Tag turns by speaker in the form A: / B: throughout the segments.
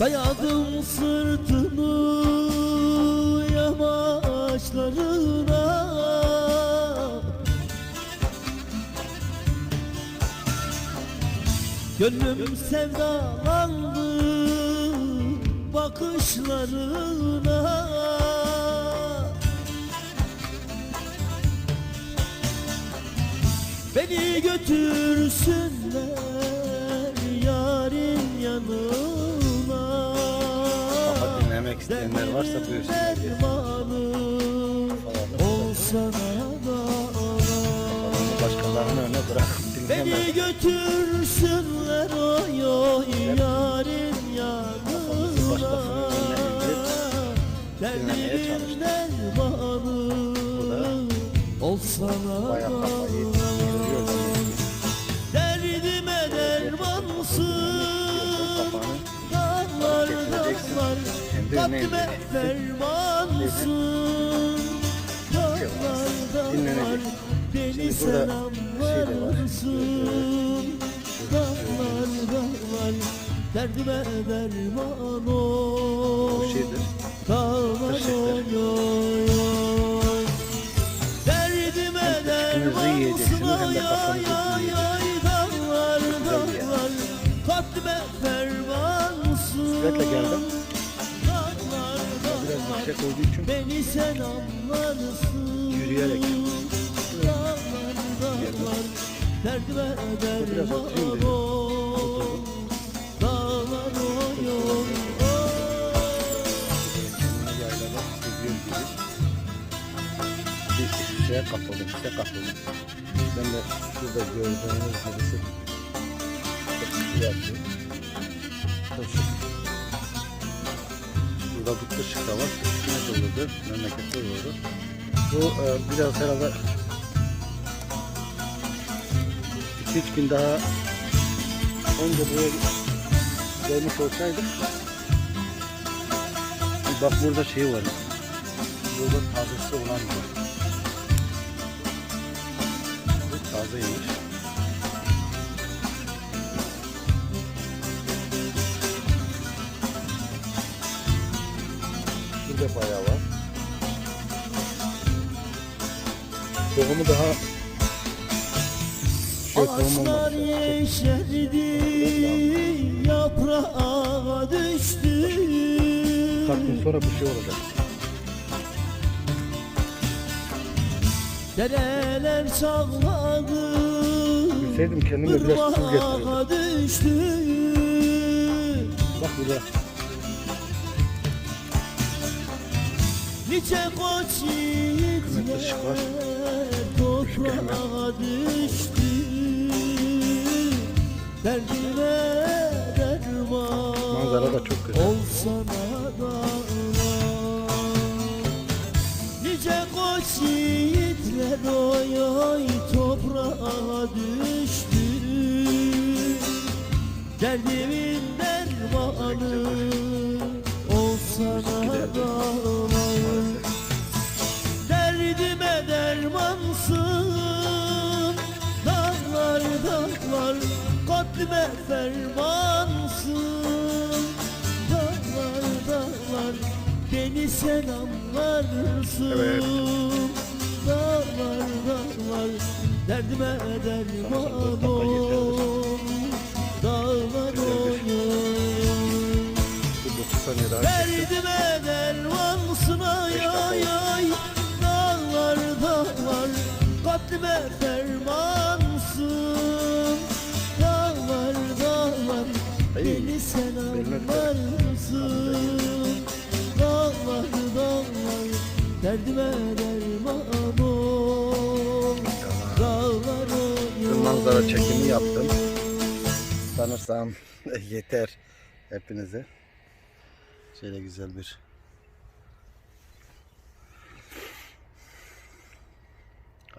A: Dayadım sırtımı yamaçlarına Gönlüm sevdalandı bakışlarına. Beni götürsünler yarın yanına
B: Dinlemek isteyenler varsa buyursunlar.
A: da
B: Kafanızı başkalarının önüne bırakıp dinleme.
A: Beni götürsünler oy oy yarın
B: Kafamızı başkasının önüne
A: yanına
B: dinlemeye çalıştık.
A: Dermanım olsana
B: Bayağı
A: da
B: kafayı Kendi önüne
A: Kalbime
B: indireceksin.
A: dermansın Dağlar dağlar
B: Dinlenecek.
A: Beni sen
B: şey
A: anlarsın Dağlar dağlar Derdime derman ol. Dağlar oy oy oy Derdime dermansın
B: kafanızı
A: ay ay ay Dağlar dağlar Kalbime fermansın
B: Bisikletle geldim. Yüksek olduğu için
A: Beni sen anlarsın
B: Yürüyerek.
A: Dağlar dağlar Derdime derman
B: oturayım dedim.
A: ol Dağlar oy oy oy
B: kendini yaylada seviyor gibi. Bir şeye kapıldım, işte kapıldım. Ben de şurada gördüğünüz birisi çok güzel yapıyor. Burada bir kışık da var. Olurdu? Memlekette olurdu. Bu e, biraz herhalde 2-3 gün daha önce buraya gelmiş olsaydık Bak burada şey var. Burada tazesi olan var. Bu tazeymiş. Bayağı var. Tohumu daha şey
A: Ağaçlar yeşerdi, yaprağa düştü.
B: Kaç gün sonra bir şey olacak.
A: Dereler çağladı,
B: Bilseydim kendime biraz su getirirdim.
A: ırmağa düştü.
B: Bak burada.
A: Nice koç yiğitler toprağa düştü. Derdime derman
B: Manzara da çok güzel.
A: Olsana da Nice koç yiğitler oy oy toprağa düştü. Derdimin dermanı olsana da Kalbime fermansın Dağlar dağlar Beni sen anlarsın.
B: Evet.
A: Dağlar dağlar Derdime derman ol Dağlar oyun
B: Bu manzara çekimi yaptım. Sanırsam yeter hepinize. Şöyle güzel bir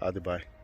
B: Hadi bay.